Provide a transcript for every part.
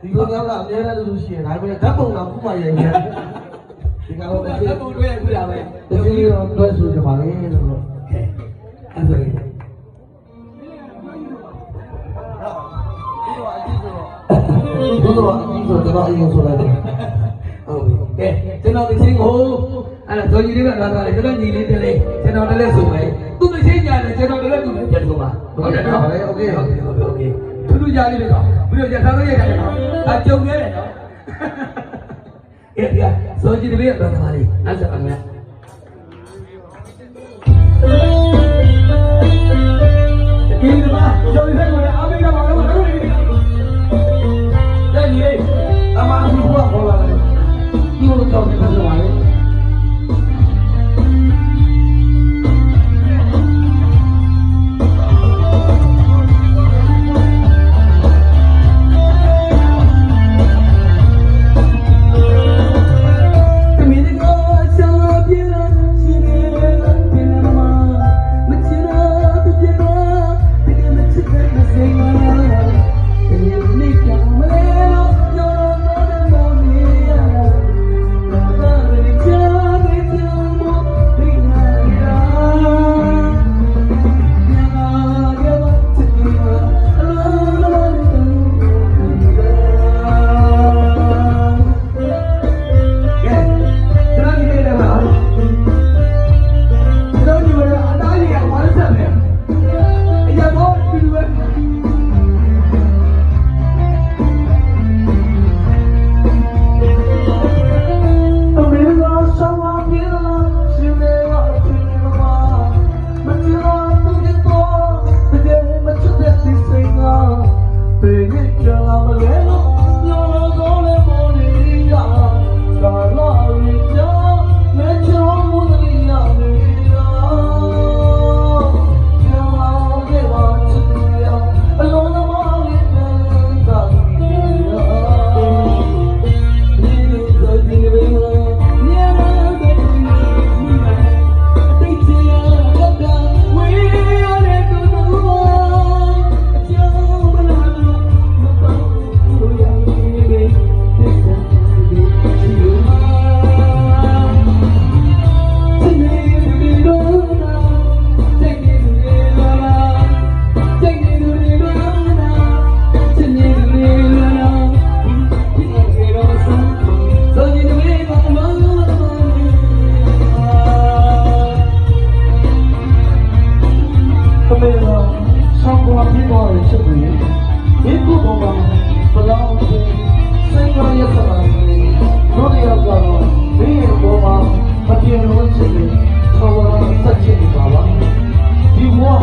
ဒီလိုကြောက်တာအများနဲ့လို့ရှိရင်ဒါပေမဲ့ဓာတ်ပုံတော့ခုမှရိုက်ပြန်ဒီကတော့တစ်ချက်ပုံတွေ့ရခုတာပဲတစ်ချက်တော့တွဲဆိုကြပါလေလို့တော့အဲ့ဒါကြီးဒီတော့အကြီးဆိုတော့အရင်ဆိုလိုက်တယ်ဟုတ်ပြီကဲကျွန်တော်ဒီချင်းကိုအဲ့တော့ညီလေးကလာတာလေကျွန်တော်ညီလေးတည်းလေကျွန်တော်တည်းလဲဆိုမယ်သူမချင်းညာလေကျွန်တော်တည်းလဲသူလည်းပြန်ဆိုပါဟုတ်တယ်နော်ဟုတ်ကဲ့ဟုတ်ကဲ့ဟုတ်ကဲ့ ထူးထူးကြလေးပဲတော့ပြီးတော့ကျသားလေးရတယ်နော်အကြုံနေတယ်နော်ကဲဒီကဇော်ကြီးလေးကတော့ပါလေအဲ့ဒါအမေဒီမှာကျော်ရည်ဖက်ကိုလည်းအား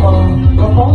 amor,